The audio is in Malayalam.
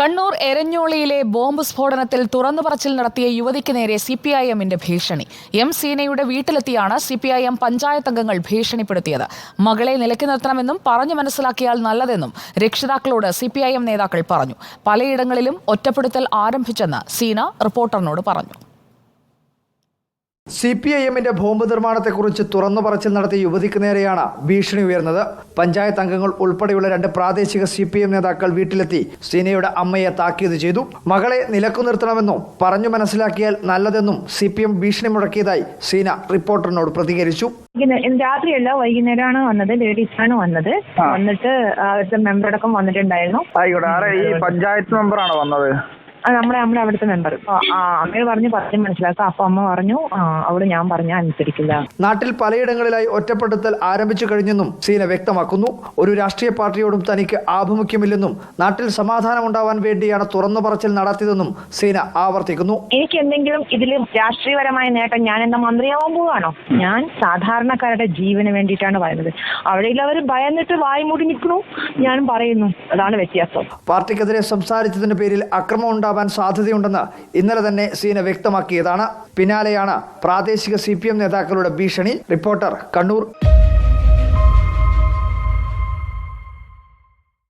കണ്ണൂർ എരഞ്ഞോളിയിലെ ബോംബ് സ്ഫോടനത്തിൽ തുറന്നു പറച്ചിൽ നടത്തിയ യുവതിക്ക് നേരെ സി പി ഐ എമ്മിന്റെ ഭീഷണി. എം സീനയുടെ വീട്ടിലെത്തിയാണ് C P I M panchayat അംഗങ്ങൾ ഭീഷണിപ്പെടുത്തിയത്. മകളെ നിലയ്ക്ക് നിർത്തണമെന്നും പറഞ്ഞു മനസ്സിലാക്കിയാൽ നല്ലതെന്നും രക്ഷിതാക്കളോട് സി പി ഐ എം നേതാക്കൾ പറഞ്ഞു. പലയിടങ്ങളിലും ഒറ്റപ്പെടുത്തൽ ആരംഭിച്ചെന്ന് സീന റിപ്പോർട്ടറിനോട് പറഞ്ഞു. സി പി ഐ എമ്മിന്റെ ബോംബ് നിർമ്മാണത്തെക്കുറിച്ച് തുറന്നു പറച്ചിൽ നടത്തിയ യുവതിക്ക് നേരെയാണ് ഭീഷണി ഉയർന്നത്. പഞ്ചായത്ത് അംഗങ്ങൾ ഉൾപ്പെടെയുള്ള രണ്ട് പ്രാദേശിക സി പി എം നേതാക്കൾ വീട്ടിലെത്തി സീനയുടെ അമ്മയെ താക്കീത് ചെയ്തു. മകളെ നിലക്കു നിർത്തണമെന്നും പറഞ്ഞു മനസ്സിലാക്കിയാൽ നല്ലതെന്നും സി പി എം ഭീഷണി മുടക്കിയതായി സീന റിപ്പോർട്ടറിനോട് പ്രതികരിച്ചു. ഇന്ന് രാത്രിയല്ല വൈകുന്നേരമാണ് വന്നത് ആണ് വന്നത്. വന്നിട്ട് അവരുടെ മെമ്പർ അടക്കം വന്നിട്ടുണ്ടായിരുന്നു. പഞ്ചായത്ത് മെമ്പറാണ് വന്നത്? നമ്മുടെ നമ്മുടെ അവിടുത്തെ മെമ്പർ അങ്ങനെ പറഞ്ഞു പറഞ്ഞു മനസ്സിലാക്കാം. അപ്പൊ അമ്മ പറഞ്ഞു അവിടെ ഞാൻ പറഞ്ഞ അനുസരിക്കില്ല. നാട്ടിൽ പലയിടങ്ങളിലായി ഒറ്റപ്പെടുത്തൽ ആരംഭിച്ചു കഴിഞ്ഞെന്നും സീന വ്യക്തമാക്കുന്നു. ഒരു രാഷ്ട്രീയ പാർട്ടിയോടും തനിക്ക് ആഭിമുഖ്യമില്ലെന്നും നാട്ടിൽ സമാധാനം ഉണ്ടാവാൻ വേണ്ടിയാണ് തുറന്നു പറച്ചിൽ നടത്തിയതെന്നും സീന ആവർത്തിക്കുന്നു. എനിക്ക് എന്തെങ്കിലും ഇതിൽ രാഷ്ട്രീയപരമായ നേട്ടം ഞാൻ എന്താ മന്ത്രിയാവാൻ പോവാണോ ഞാൻ സാധാരണക്കാരുടെ ജീവന് വേണ്ടിയിട്ടാണ് പറയുന്നത്. അവിടെ അവർ ഭയന്നിട്ട് വായി മൂടി നിൽക്കണു ഞാനും പറയുന്നു. അതാണ് വ്യത്യാസം. പാർട്ടിക്കെതിരെ സംസാരിച്ചതിന്റെ പേരിൽ അക്രമം ഉണ്ടാവാൻ സാധ്യതയുണ്ടെന്ന് ഇന്നലെ തന്നെ സീന വ്യക്തമാക്കിയതാണ്. പിന്നാലെയാണ് പ്രാദേശിക സി നേതാക്കളുടെ ഭീഷണി. റിപ്പോർട്ടർ കണ്ണൂർ.